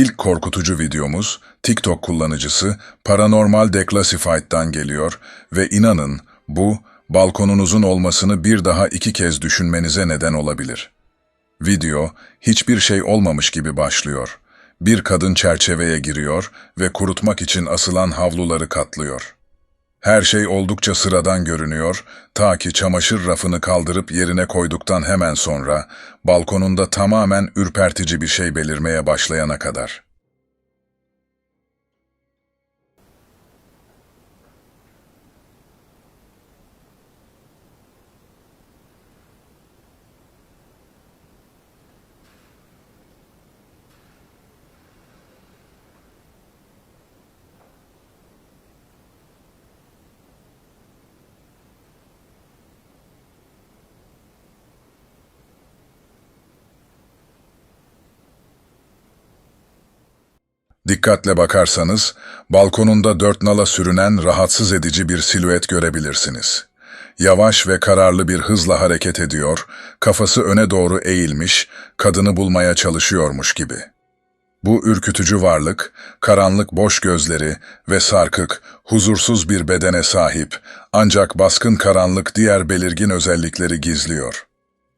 İlk korkutucu videomuz TikTok kullanıcısı Paranormal Declassified'dan geliyor ve inanın bu balkonunuzun olmasını bir daha iki kez düşünmenize neden olabilir. Video hiçbir şey olmamış gibi başlıyor. Bir kadın çerçeveye giriyor ve kurutmak için asılan havluları katlıyor. Her şey oldukça sıradan görünüyor, ta ki çamaşır rafını kaldırıp yerine koyduktan hemen sonra, balkonunda tamamen ürpertici bir şey belirmeye başlayana kadar. Dikkatle bakarsanız, balkonunda dört nala sürünen rahatsız edici bir silüet görebilirsiniz. Yavaş ve kararlı bir hızla hareket ediyor, kafası öne doğru eğilmiş, kadını bulmaya çalışıyormuş gibi. Bu ürkütücü varlık, karanlık boş gözleri ve sarkık, huzursuz bir bedene sahip, ancak baskın karanlık diğer belirgin özellikleri gizliyor.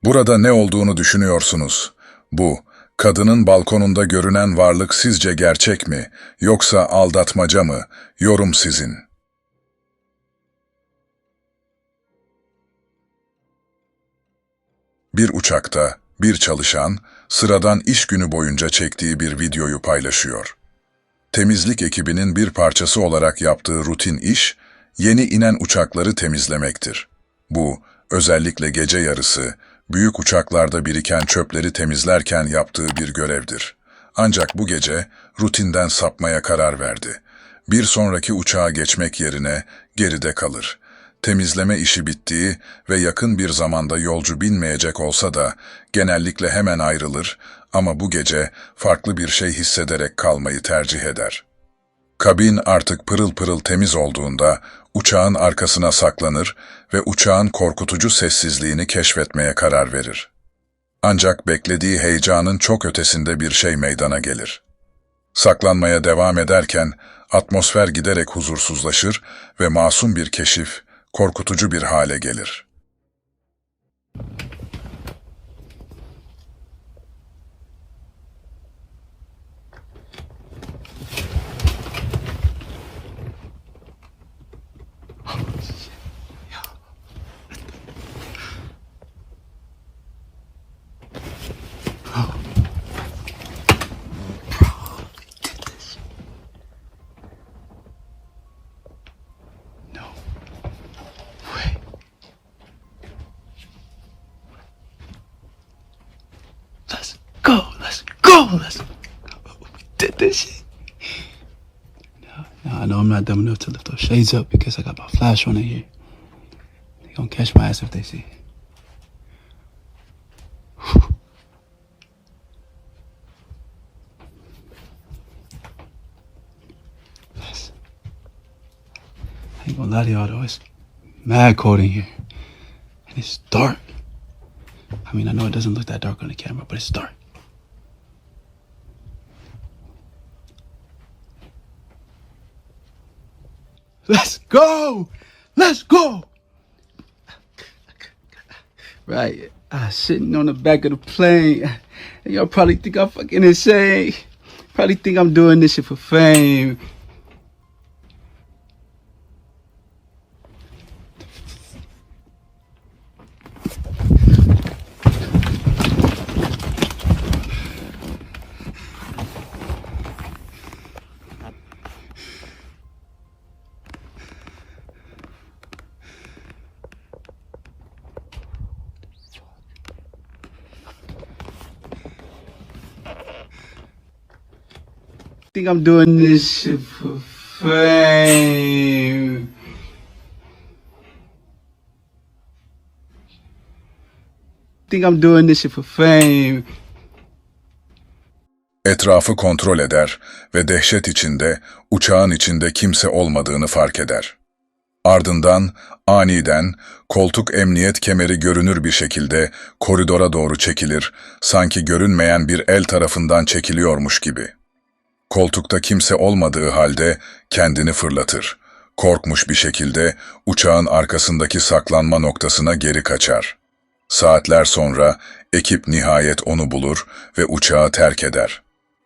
Burada ne olduğunu düşünüyorsunuz? Bu, kadının balkonunda görünen varlık sizce gerçek mi, yoksa aldatmaca mı? Yorum sizin. Bir uçakta bir çalışan sıradan iş günü boyunca çektiği bir videoyu paylaşıyor. Temizlik ekibinin bir parçası olarak yaptığı rutin iş, yeni inen uçakları temizlemektir. Bu, özellikle gece yarısı, büyük uçaklarda biriken çöpleri temizlerken yaptığı bir görevdir. Ancak bu gece rutinden sapmaya karar verdi. Bir sonraki uçağa geçmek yerine geride kalır. Temizleme işi bittiği ve yakın bir zamanda yolcu binmeyecek olsa da genellikle hemen ayrılır ama bu gece farklı bir şey hissederek kalmayı tercih eder. Kabin artık pırıl pırıl temiz olduğunda uçağın arkasına saklanır ve uçağın korkutucu sessizliğini keşfetmeye karar verir. Ancak beklediği heyecanın çok ötesinde bir şey meydana gelir. Saklanmaya devam ederken atmosfer giderek huzursuzlaşır ve masum bir keşif korkutucu bir hale gelir. Let's. We did this shit. Now, now I know I'm not dumb enough to lift those shades up because I got my flash on in here. They gonna catch my ass if they see. Let's I ain't gonna lie to y'all though, it's mad cold in here. And it's dark. I mean, I know it doesn't look that dark on the camera, but it's dark. Let's go! Let's go! Right. I sitting on the back of the plane. Y'all probably think I'm fucking insane. Probably think I'm doing this shit for fame. Think I'm doing this shit for fame. Think I'm doing this shit for fame. Etrafı kontrol eder ve dehşet içinde uçağın içinde kimse olmadığını fark eder. Ardından aniden koltuk emniyet kemeri görünür bir şekilde koridora doğru çekilir, sanki görünmeyen bir el tarafından çekiliyormuş gibi. Koltukta kimse olmadığı halde kendini fırlatır. Korkmuş bir şekilde uçağın arkasındaki saklanma noktasına geri kaçar. Saatler sonra ekip nihayet onu bulur ve uçağı terk eder.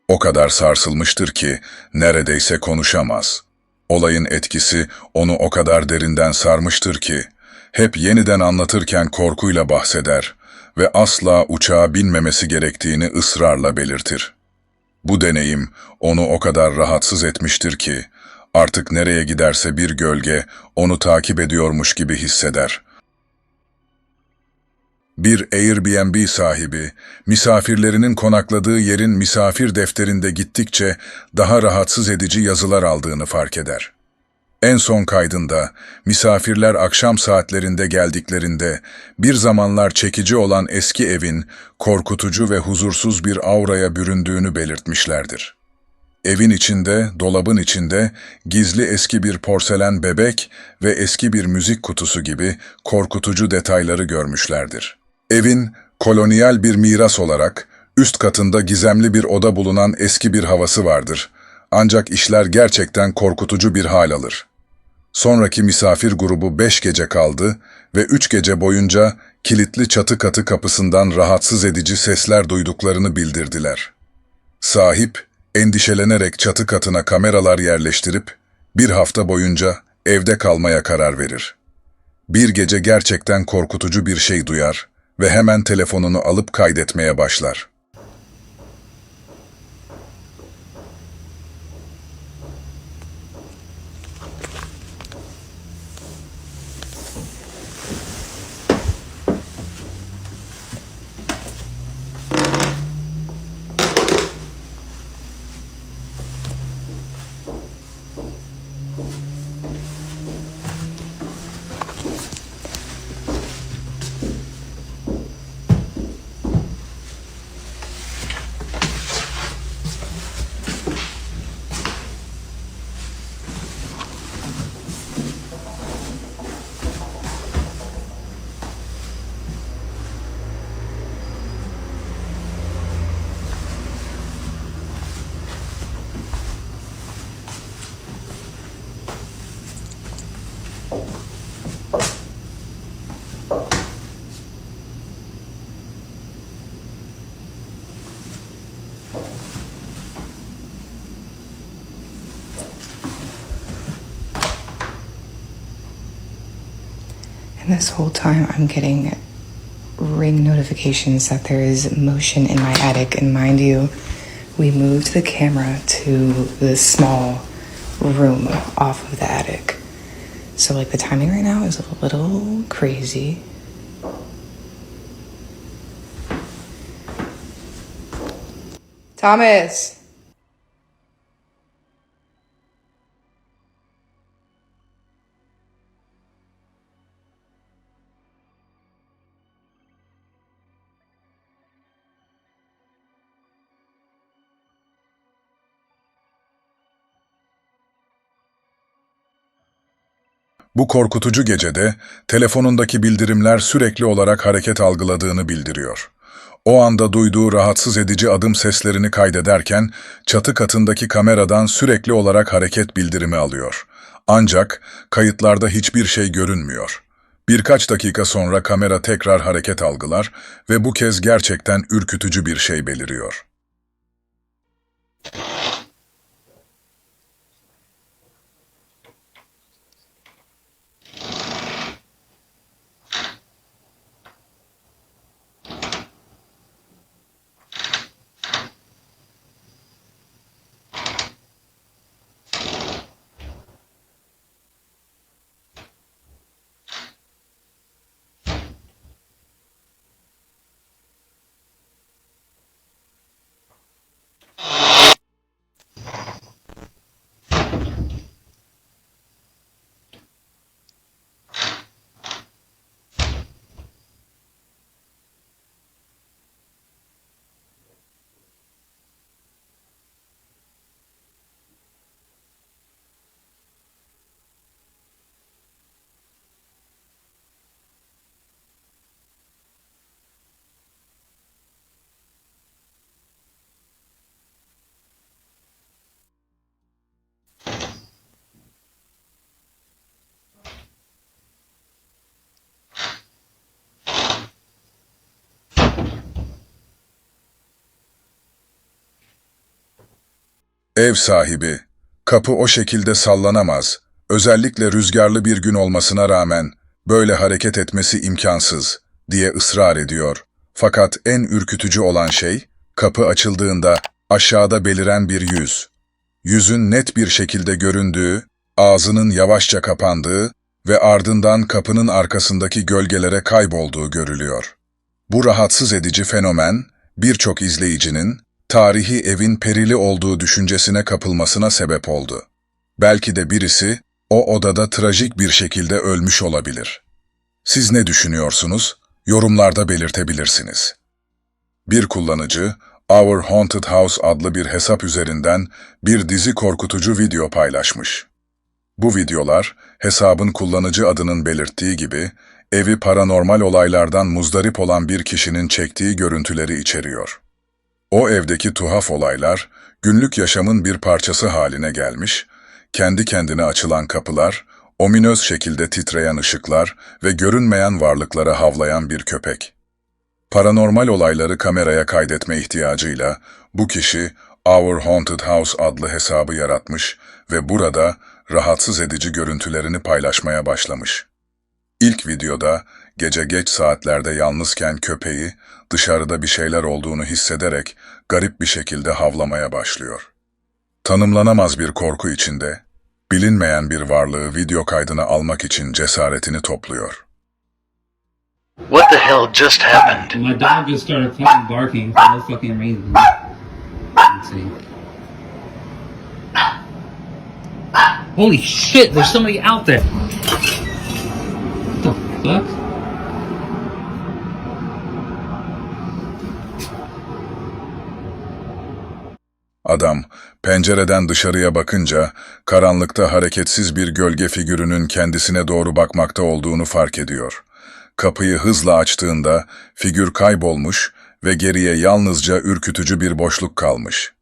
O kadar sarsılmıştır ki neredeyse konuşamaz. Olayın etkisi onu o kadar derinden sarmıştır ki hep yeniden anlatırken korkuyla bahseder ve asla uçağa binmemesi gerektiğini ısrarla belirtir. Bu deneyim onu o kadar rahatsız etmiştir ki artık nereye giderse bir gölge onu takip ediyormuş gibi hisseder. Bir Airbnb sahibi, misafirlerinin konakladığı yerin misafir defterinde gittikçe daha rahatsız edici yazılar aldığını fark eder. En son kaydında misafirler akşam saatlerinde geldiklerinde bir zamanlar çekici olan eski evin korkutucu ve huzursuz bir auraya büründüğünü belirtmişlerdir. Evin içinde, dolabın içinde gizli eski bir porselen bebek ve eski bir müzik kutusu gibi korkutucu detayları görmüşlerdir. Evin kolonyal bir miras olarak üst katında gizemli bir oda bulunan eski bir havası vardır. Ancak işler gerçekten korkutucu bir hal alır. Sonraki misafir grubu beş gece kaldı ve üç gece boyunca kilitli çatı katı kapısından rahatsız edici sesler duyduklarını bildirdiler. Sahip, endişelenerek çatı katına kameralar yerleştirip bir hafta boyunca evde kalmaya karar verir. Bir gece gerçekten korkutucu bir şey duyar ve hemen telefonunu alıp kaydetmeye başlar. This whole time, I'm getting ring notifications that there is motion in my attic. And mind you, we moved the camera to the small room off of the attic. So, like, the timing right now is a little crazy. Thomas! Bu korkutucu gecede telefonundaki bildirimler sürekli olarak hareket algıladığını bildiriyor. O anda duyduğu rahatsız edici adım seslerini kaydederken çatı katındaki kameradan sürekli olarak hareket bildirimi alıyor. Ancak kayıtlarda hiçbir şey görünmüyor. Birkaç dakika sonra kamera tekrar hareket algılar ve bu kez gerçekten ürkütücü bir şey beliriyor. Ev sahibi, kapı o şekilde sallanamaz. Özellikle rüzgarlı bir gün olmasına rağmen böyle hareket etmesi imkansız diye ısrar ediyor. Fakat en ürkütücü olan şey, kapı açıldığında aşağıda beliren bir yüz. Yüzün net bir şekilde göründüğü, ağzının yavaşça kapandığı ve ardından kapının arkasındaki gölgelere kaybolduğu görülüyor. Bu rahatsız edici fenomen, birçok izleyicinin tarihi evin perili olduğu düşüncesine kapılmasına sebep oldu. Belki de birisi o odada trajik bir şekilde ölmüş olabilir. Siz ne düşünüyorsunuz? Yorumlarda belirtebilirsiniz. Bir kullanıcı, Our Haunted House adlı bir hesap üzerinden bir dizi korkutucu video paylaşmış. Bu videolar, hesabın kullanıcı adının belirttiği gibi, evi paranormal olaylardan muzdarip olan bir kişinin çektiği görüntüleri içeriyor. O evdeki tuhaf olaylar, günlük yaşamın bir parçası haline gelmiş, kendi kendine açılan kapılar, ominöz şekilde titreyen ışıklar ve görünmeyen varlıklara havlayan bir köpek. Paranormal olayları kameraya kaydetme ihtiyacıyla bu kişi Our Haunted House adlı hesabı yaratmış ve burada rahatsız edici görüntülerini paylaşmaya başlamış. İlk videoda gece geç saatlerde yalnızken köpeği dışarıda bir şeyler olduğunu hissederek garip bir şekilde havlamaya başlıyor. Tanımlanamaz bir korku içinde bilinmeyen bir varlığı video kaydına almak için cesaretini topluyor. What the hell just happened? My dog just started fucking barking for no fucking reason. Let's see. Holy shit, there's somebody out there. What the fuck? Adam pencereden dışarıya bakınca karanlıkta hareketsiz bir gölge figürünün kendisine doğru bakmakta olduğunu fark ediyor. Kapıyı hızla açtığında figür kaybolmuş ve geriye yalnızca ürkütücü bir boşluk kalmış.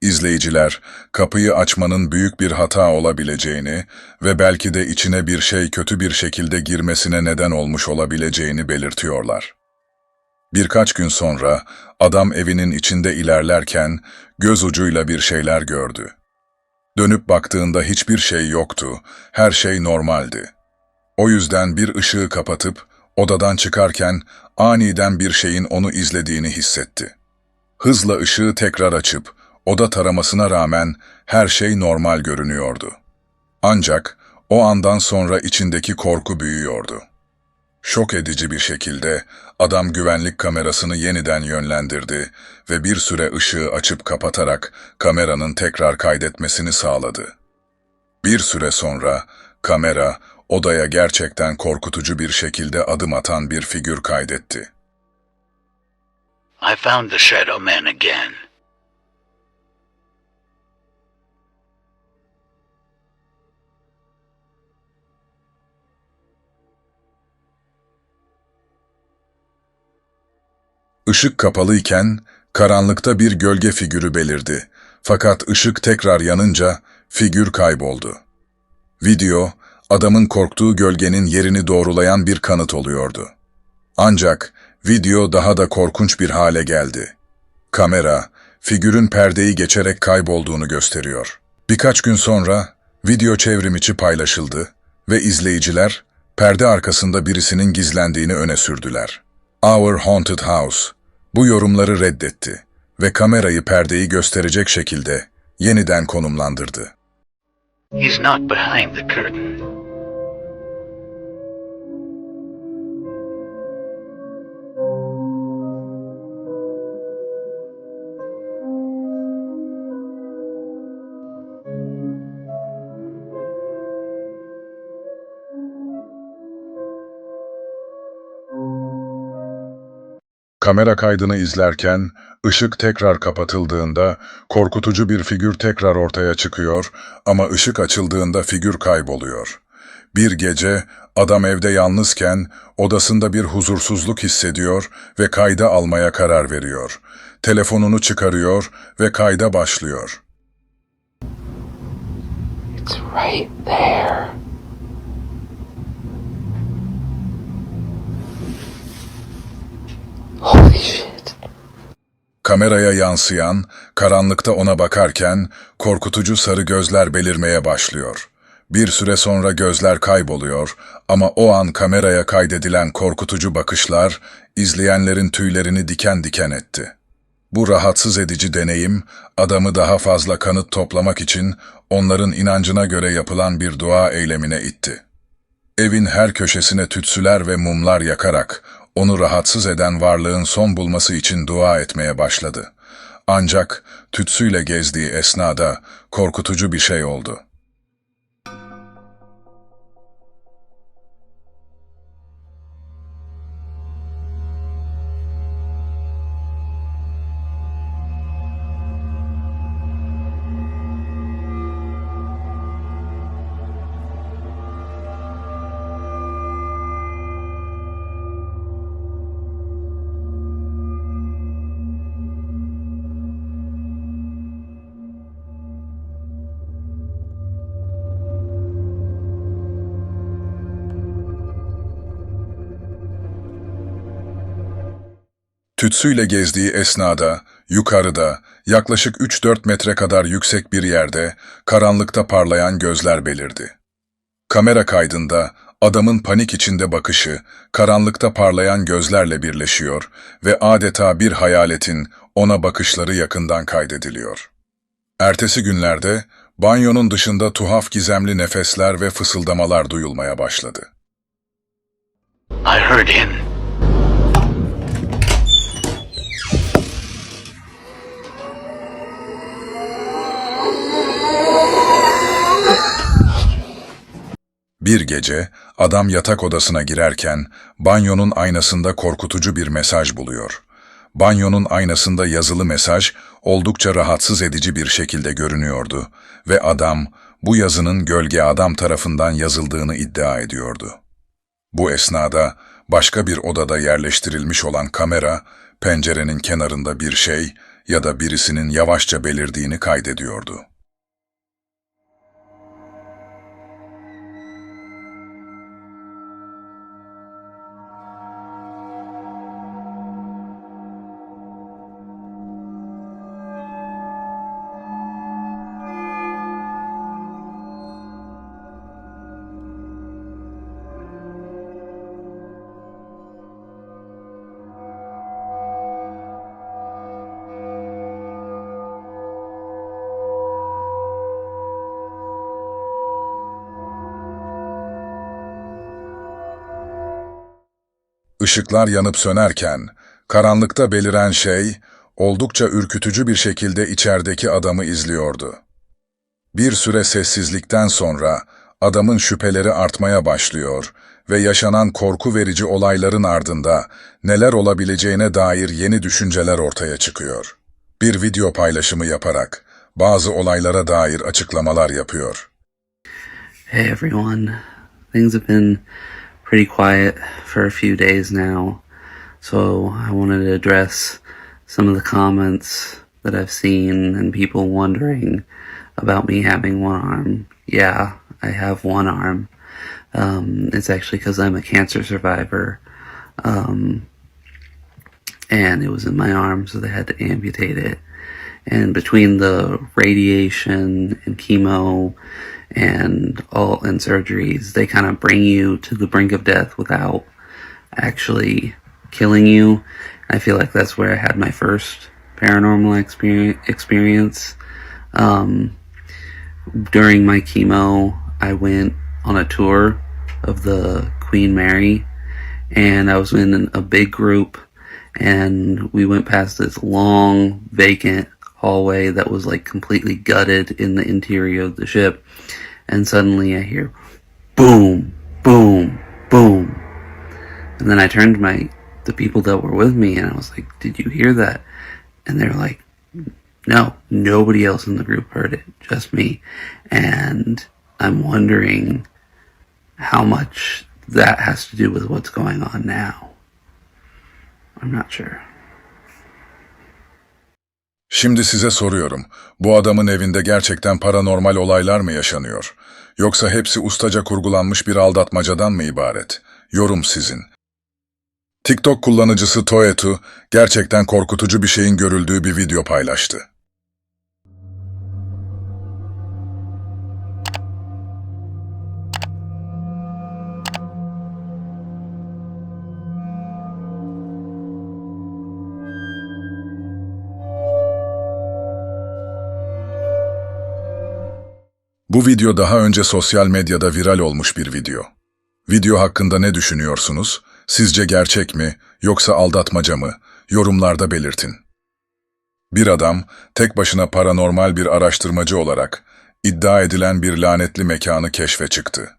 İzleyiciler, kapıyı açmanın büyük bir hata olabileceğini ve belki de içine bir şey kötü bir şekilde girmesine neden olmuş olabileceğini belirtiyorlar. Birkaç gün sonra adam evinin içinde ilerlerken göz ucuyla bir şeyler gördü. Dönüp baktığında hiçbir şey yoktu, her şey normaldi. O yüzden bir ışığı kapatıp odadan çıkarken aniden bir şeyin onu izlediğini hissetti. Hızla ışığı tekrar açıp oda taramasına rağmen her şey normal görünüyordu. Ancak o andan sonra içindeki korku büyüyordu. Şok edici bir şekilde adam güvenlik kamerasını yeniden yönlendirdi ve bir süre ışığı açıp kapatarak kameranın tekrar kaydetmesini sağladı. Bir süre sonra kamera odaya gerçekten korkutucu bir şekilde adım atan bir figür kaydetti. I found the Shadow Man again. Işık kapalıyken karanlıkta bir gölge figürü belirdi. Fakat ışık tekrar yanınca figür kayboldu. Video, adamın korktuğu gölgenin yerini doğrulayan bir kanıt oluyordu. Ancak video daha da korkunç bir hale geldi. Kamera, figürün perdeyi geçerek kaybolduğunu gösteriyor. Birkaç gün sonra video çevrimiçi paylaşıldı ve izleyiciler perde arkasında birisinin gizlendiğini öne sürdüler. Our Haunted House bu yorumları reddetti ve kamerayı perdeyi gösterecek şekilde yeniden konumlandırdı. He's not behind the curtain. Kamera kaydını izlerken ışık tekrar kapatıldığında korkutucu bir figür tekrar ortaya çıkıyor ama ışık açıldığında figür kayboluyor. Bir gece adam evde yalnızken odasında bir huzursuzluk hissediyor ve kayda almaya karar veriyor. Telefonunu çıkarıyor ve kayda başlıyor. It's right there. Holy shit. Kameraya yansıyan, karanlıkta ona bakarken korkutucu sarı gözler belirmeye başlıyor. Bir süre sonra gözler kayboluyor ama o an kameraya kaydedilen korkutucu bakışlar izleyenlerin tüylerini diken diken etti. Bu rahatsız edici deneyim, adamı daha fazla kanıt toplamak için onların inancına göre yapılan bir dua eylemine itti. Evin her köşesine tütsüler ve mumlar yakarak onu rahatsız eden varlığın son bulması için dua etmeye başladı. Ancak tütsüyle gezdiği esnada korkutucu bir şey oldu. Tütsüyle gezdiği esnada, yukarıda, yaklaşık 3-4 metre kadar yüksek bir yerde, karanlıkta parlayan gözler belirdi. Kamera kaydında, adamın panik içinde bakışı, karanlıkta parlayan gözlerle birleşiyor ve adeta bir hayaletin ona bakışları yakından kaydediliyor. Ertesi günlerde, banyonun dışında tuhaf gizemli nefesler ve fısıldamalar duyulmaya başladı. I heard him. Bir gece adam yatak odasına girerken banyonun aynasında korkutucu bir mesaj buluyor. Banyonun aynasında yazılı mesaj oldukça rahatsız edici bir şekilde görünüyordu ve adam bu yazının gölge adam tarafından yazıldığını iddia ediyordu. Bu esnada başka bir odada yerleştirilmiş olan kamera pencerenin kenarında bir şey ya da birisinin yavaşça belirdiğini kaydediyordu. Işıklar yanıp sönerken, karanlıkta beliren şey, oldukça ürkütücü bir şekilde içerideki adamı izliyordu. Bir süre sessizlikten sonra, adamın şüpheleri artmaya başlıyor ve yaşanan korku verici olayların ardında neler olabileceğine dair yeni düşünceler ortaya çıkıyor. Bir video paylaşımı yaparak, bazı olaylara dair açıklamalar yapıyor. Hey everyone. Things have been pretty quiet for a few days now, so I wanted to address some of the comments that I've seen and people wondering about me having one arm. Yeah, I have one arm. Um, it's actually because I'm a cancer survivor. Um, and it was in my arm, so they had to amputate it. And between the radiation and chemo and all and surgeries, they kind of bring you to the brink of death without actually killing you. I feel like that's where I had my first paranormal experience. experience. Um, during my chemo, I went on a tour of the Queen Mary, and I was in a big group, and we went past this long vacant hallway that was like completely gutted in the interior of the ship, and suddenly I hear boom, boom, boom, and then I turned to my the people that were with me, and I was like, "Did you hear that?" And they're like, no, nobody else in the group heard it, just me. And I'm wondering how much that has to do with what's going on now. I'm not sure. Şimdi size soruyorum. Bu adamın evinde gerçekten paranormal olaylar mı yaşanıyor? Yoksa hepsi ustaca kurgulanmış bir aldatmacadan mı ibaret? Yorum sizin. TikTok kullanıcısı Toetu gerçekten korkutucu bir şeyin görüldüğü bir video paylaştı. Bu video daha önce sosyal medyada viral olmuş bir video. Video hakkında ne düşünüyorsunuz? Sizce gerçek mi yoksa aldatmaca mı? Yorumlarda belirtin. Bir adam tek başına paranormal bir araştırmacı olarak iddia edilen bir lanetli mekanı keşfe çıktı.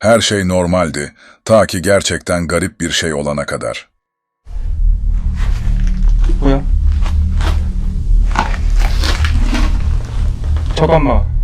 Her şey normaldi ta ki gerçekten garip bir şey olana kadar. 뭐야? 잠깐만.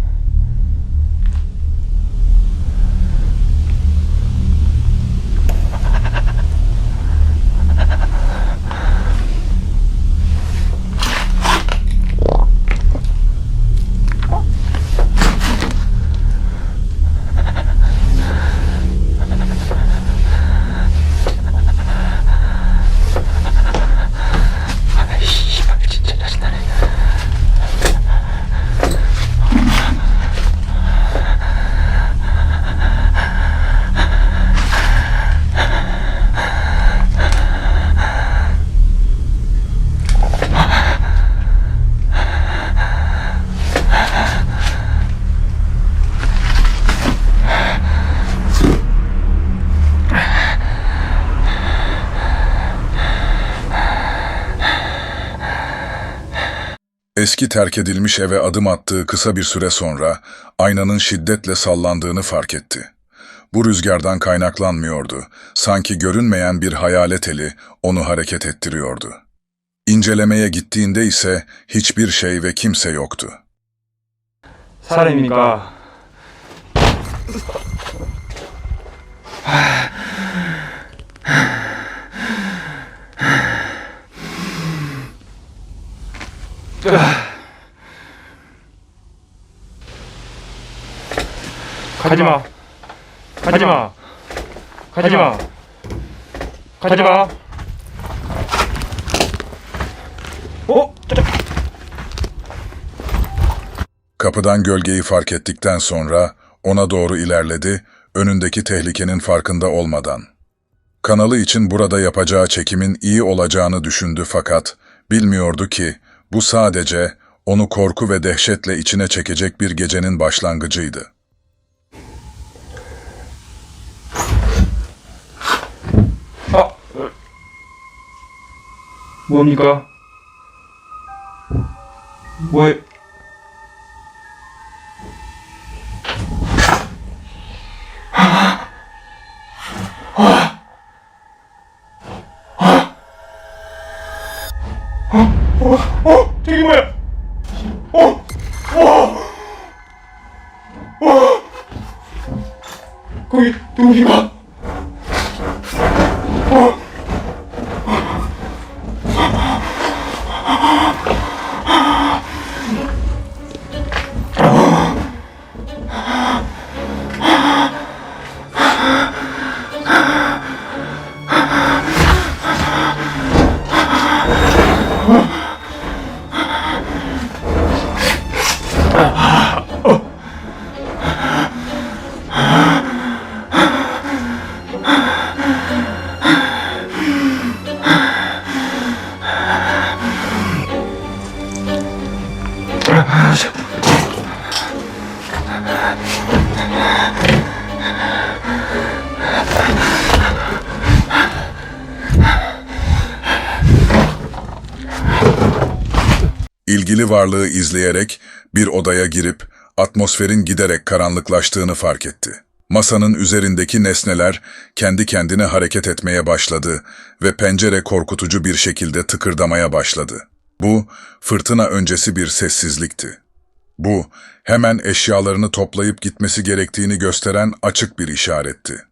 Eski terk edilmiş eve adım attığı kısa bir süre sonra aynanın şiddetle sallandığını fark etti. Bu rüzgardan kaynaklanmıyordu. Sanki görünmeyen bir hayalet eli onu hareket ettiriyordu. İncelemeye gittiğinde ise hiçbir şey ve kimse yoktu. 사람입니까? 가지마. 가지마. 가지마. 가지마. 어? Kapıdan gölgeyi fark ettikten sonra ona doğru ilerledi, önündeki tehlikenin farkında olmadan. Kanalı için burada yapacağı çekimin iyi olacağını düşündü fakat bilmiyordu ki bu sadece onu korku ve dehşetle içine çekecek bir gecenin başlangıcıydı. 아, 뭡니까? 뭐, varlığı izleyerek bir odaya girip atmosferin giderek karanlıklaştığını fark etti. Masanın üzerindeki nesneler kendi kendine hareket etmeye başladı ve pencere korkutucu bir şekilde tıkırdamaya başladı. Bu, fırtına öncesi bir sessizlikti. Bu, hemen eşyalarını toplayıp gitmesi gerektiğini gösteren açık bir işaretti.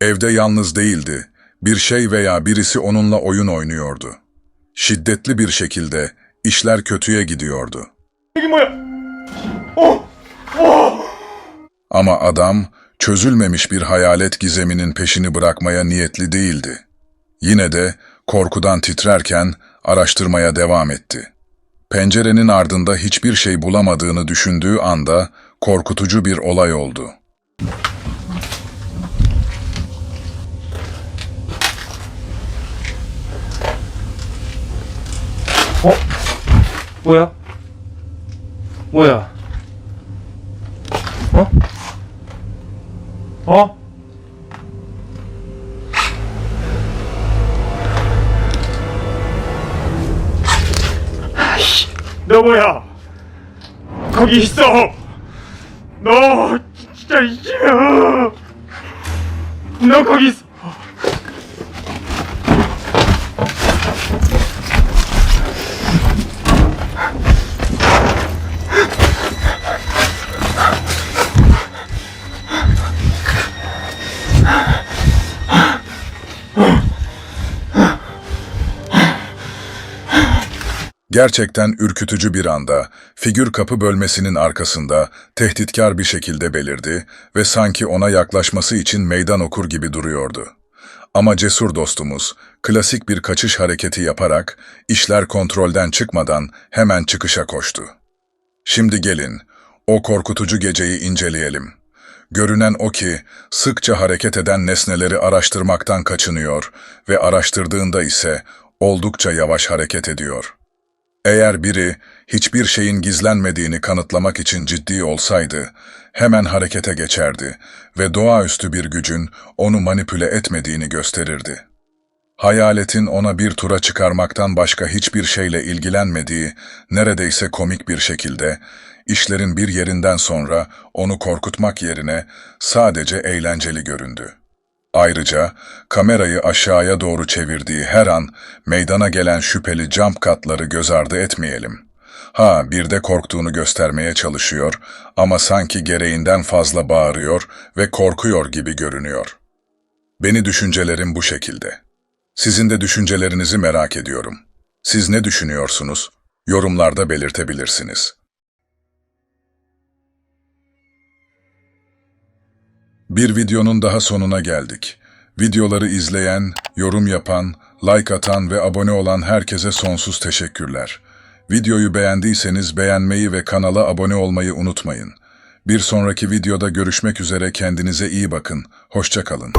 Evde yalnız değildi, bir şey veya birisi onunla oyun oynuyordu. Şiddetli bir şekilde İşler kötüye gidiyordu. Oh! Oh! Ama adam çözülmemiş bir hayalet gizeminin peşini bırakmaya niyetli değildi. Yine de korkudan titrerken araştırmaya devam etti. Pencerenin ardında hiçbir şey bulamadığını düşündüğü anda korkutucu bir olay oldu. Hop. 뭐야? 뭐야? 어? 어? 아이씨, 너 뭐야? 거기 있어! 너 진짜 이씨! 너 거기 있어! Gerçekten ürkütücü bir anda, figür kapı bölmesinin arkasında tehditkar bir şekilde belirdi ve sanki ona yaklaşması için meydan okur gibi duruyordu. Ama cesur dostumuz, klasik bir kaçış hareketi yaparak, işler kontrolden çıkmadan hemen çıkışa koştu. Şimdi gelin, o korkutucu geceyi inceleyelim. Görünen o ki, sıkça hareket eden nesneleri araştırmaktan kaçınıyor ve araştırdığında ise oldukça yavaş hareket ediyor.'' Eğer biri hiçbir şeyin gizlenmediğini kanıtlamak için ciddi olsaydı, hemen harekete geçerdi ve doğaüstü bir gücün onu manipüle etmediğini gösterirdi. Hayaletin ona bir tura çıkarmaktan başka hiçbir şeyle ilgilenmediği, neredeyse komik bir şekilde, işlerin bir yerinden sonra onu korkutmak yerine sadece eğlenceli göründü. Ayrıca kamerayı aşağıya doğru çevirdiği her an meydana gelen şüpheli jump katları göz ardı etmeyelim. Ha bir de korktuğunu göstermeye çalışıyor ama sanki gereğinden fazla bağırıyor ve korkuyor gibi görünüyor. Beni düşüncelerim bu şekilde. Sizin de düşüncelerinizi merak ediyorum. Siz ne düşünüyorsunuz? Yorumlarda belirtebilirsiniz. Bir videonun daha sonuna geldik. Videoları izleyen, yorum yapan, like atan ve abone olan herkese sonsuz teşekkürler. Videoyu beğendiyseniz beğenmeyi ve kanala abone olmayı unutmayın. Bir sonraki videoda görüşmek üzere kendinize iyi bakın. Hoşçakalın.